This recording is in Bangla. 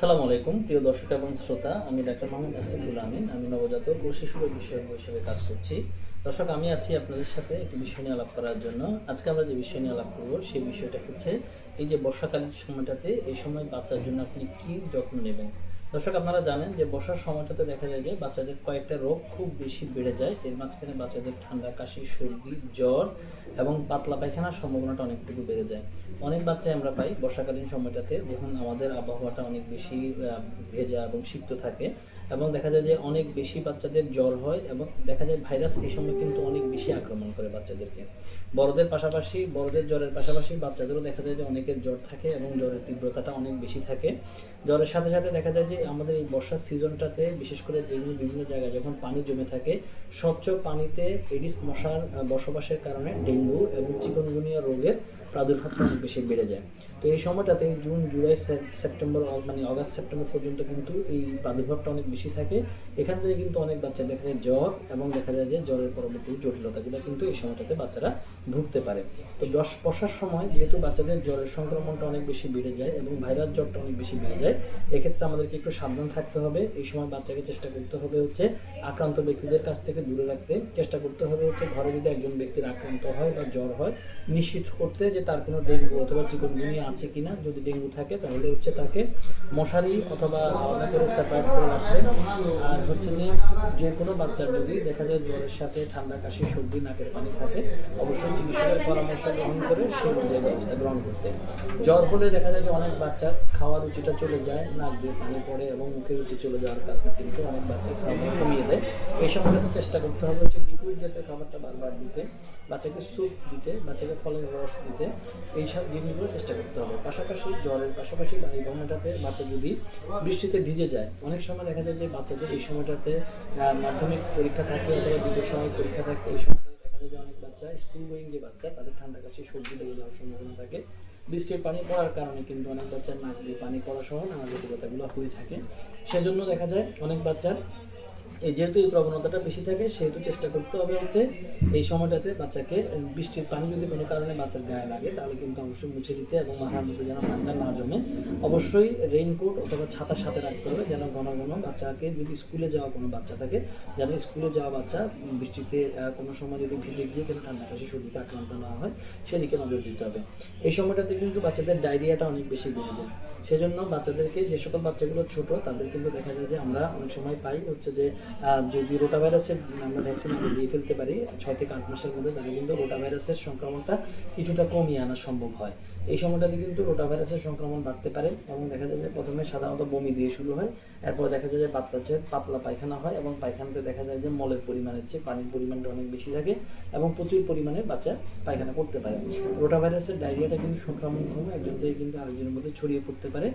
আসসালামু আলাইকুম, প্রিয় দর্শক এবং শ্রোতা। আমি ডাক্তার মোহাম্মদ আসিফুল আমিন। আমি নবজাতক ও শিশু রোগ বিষয়ক হিসেবে কাজ করছি। দর্শক, আমি আছি আপনাদের সাথে একটি বিষয় নিয়ে আলাপ করার জন্য। আজকে আমরা যে বিষয় নিয়ে আলাপ করব, সেই বিষয়টা হচ্ছে এই যে বর্ষাকালীন সময়টাতে এই সময় বাচ্চার জন্য আপনি কি যত্ন নেবেন? দর্শক, আপনারা জানেন যে বর্ষার সময়টাতে দেখা যায় যে বাচ্চাদের কয়েকটা রোগ খুব বেশি বেড়ে যায়। এর মাঝখানে বাচ্চাদের ঠান্ডা, কাশি, সর্দি, জ্বর এবং পাতলা পায়খানার সম্ভাবনাটা অনেকটুকু বেড়ে যায়। অনেক বাচ্চাই আমরা পাই বর্ষাকালীন সময়টাতে যখন আমাদের আবহাওয়াটা অনেক বেশি ভেজা এবং সিক্ত থাকে এবং দেখা যায় যে অনেক বেশি বাচ্চাদের জ্বর হয় এবং দেখা যায় ভাইরাস এই সময় কিন্তু অনেক বেশি আক্রমণ করে বাচ্চাদেরকে। বড়দের পাশাপাশি, বড়দের জ্বরের পাশাপাশি বাচ্চাদেরও দেখা যায় যে অনেকের জ্বর থাকে এবং জ্বরের তীব্রতাটা অনেক বেশি থাকে। জ্বরের সাথে সাথে দেখা যায় যে আমাদের এই বর্ষার সিজনটাতে বিশেষ করে যেগুলো বিভিন্ন জায়গায়, যখন পানি জমে থাকে, স্বচ্ছ পানিতে এডিস মশার বসবাসের কারণে ডেঙ্গু এবং চিকনগুনিয়া রোগের প্রাদুর্ভাবটা অনেক বেশি বেড়ে যায়। তো এই সময়টাতে জুন, জুলাই, সেপ- সেপ্টেম্বর মানে অগাস্ট, সেপ্টেম্বর পর্যন্ত কিন্তু এই প্রাদুর্ভাবটা অনেক বেশি থাকে। এখান থেকে কিন্তু অনেক বাচ্চা দেখা যায় জ্বর এবং দেখা যায় যে জ্বরের পরবর্তী জটিলতাগুলো কিন্তু এই সময়টাতে বাচ্চারা ভুগতে পারে। তো দশ বসার সময় যেহেতু বাচ্চাদের জ্বরের সংক্রমণটা অনেক বেশি বেড়ে যায় এবং ভাইরাস জ্বরটা অনেক বেশি বেড়ে যায়, এক্ষেত্রে আমাদেরকে একটু সাবধান থাকতে হবে। এই সময় বাচ্চাকে চেষ্টা করতে হবে হচ্ছে আক্রান্ত ব্যক্তিদের কাছ থেকে দূরে রাখতে। চেষ্টা করতে হবে হচ্ছে ঘরে যদি একজন ব্যক্তির আক্রান্ত হয় বা জ্বর হয় নিশ্চিত করতে যে তার কোনো ডেঙ্গু অথবা চিকনগুনিয়া আছে কি না যদি ডেঙ্গু থাকে তাহলে হচ্ছে তাকে মশারি অথবা আলাদা করে সেপারেট করে রাখতে। আর হচ্ছে যে যে কোনো বাচ্চার যদি দেখা যায় জ্বরের সাথে ঠান্ডা কাশি, সর্দি, নাকের পানি থাকে, অবশ্যই চিকিৎসকের পরামর্শ গ্রহণ করে সেই অনুযায়ী ব্যবস্থা গ্রহণ করতে। জ্বর হলে দেখা যায় যে অনেক বাচ্চার খাওয়ার রুচিটা চলে যায়, নাক দিয়ে পানি পড়ে এবং মুখে রুচি চলে যাওয়ার কারণে কিন্তু অনেক বাচ্চা খাবার কমিয়ে দেয়। এই সময়টাতে চেষ্টা করতে হবে হচ্ছে লিকুইড জাতীয় খাবারটা বারবার দিতে, বাচ্চাকে স্যুপ দিতে, বাচ্চাকে ফলের রস দিতে এইসব জিনিসগুলো চেষ্টা করতে হবে। পাশাপাশি জ্বরের পাশাপাশি এই সময়টাতে বাচ্চা যদি বৃষ্টিতে ভিজে যায়, অনেক সময় দেখা যায় যে বাচ্চাদের এই সময়টাতে মাধ্যমিক পরীক্ষা থাকে অথবা দ্বিতীয় সময় পরীক্ষা থাকে, এই সময় দেখা যায় যে অনেক বাচ্চা স্কুল গোয়িং যে বাচ্চা, তাদের ঠান্ডা কাশি, সর্দি লেগে যাওয়ার সম্ভাবনা থাকে। বৃষ্টির পানি পড়ার কারণে কিন্তু অনেক বাচ্চার নাক দিয়ে পানি পড়া সহ নানা জটিলতাগুলো হয়ে থাকে। সেজন্য দেখা যায় অনেক বাচ্চার যেহেতু এই প্রবণতাটা বেশি থাকে, সেহেতু চেষ্টা করতে হবে হচ্ছে এই সময়টাতে বাচ্চাকে বৃষ্টির পানি যদি কোনো কারণে বাচ্চার গায়ে লাগে, তাহলে কিন্তু অবশ্যই মুছে দিতে এবং মাথার মধ্যে যেন পানিটা না জমে। অবশ্যই রেইনকোট অথবা ছাতার সাথে রাখতে হবে যেন ঘন ঘন বাচ্চাকে যদি স্কুলে যাওয়া কোনো বাচ্চা থাকে, যেন স্কুলে যাওয়া বাচ্চা বৃষ্টিতে কোনো সময় যদি ভিজে গিয়ে যেন ঠান্ডা কাশি, সর্দিতে আক্রান্ত না হয়, সেদিকে নজর দিতে হবে। এই সময়টাতে কিন্তু বাচ্চাদের ডায়রিয়াটা অনেক বেশি বেড়ে যায়। সেজন্য বাচ্চাদেরকে যে সকল বাচ্চাগুলো ছোট, তাদের কিন্তু দেখা যায় যে আমরা অনেক সময় পাই হচ্ছে যে যদি রোটা ভাইরাসের আমরা ভ্যাকসিন দিয়ে ফেলতে পারি, ছয় থেকে আট মাসের মধ্যে, তাহলে কিন্তু রোটা ভাইরাসের সংক্রমণটা কিছুটা কমিয়ে আনা সম্ভব হয়। এই সময়টাতে কিন্তু রোটা ভাইরাসের সংক্রমণ বাড়তে পারে এবং দেখা যায় যে প্রথমে সাধারণত বমি দিয়ে শুরু হয়, এরপর দেখা যায় যে বাচ্চাদের পাতলা পায়খানা হয় এবং পায়খানাতে দেখা যায় যে মলের পরিমাণের চেয়ে পানির পরিমাণটা অনেক বেশি থাকে এবং প্রচুর পরিমাণে বাচ্চা পায়খানা করতে পারে। রোটা ভাইরাসের ডায়রিয়াটা কিন্তু সংক্রমণ একজন থেকে কিন্তু আরেকজনের মধ্যে ছড়িয়ে পড়তে পারে।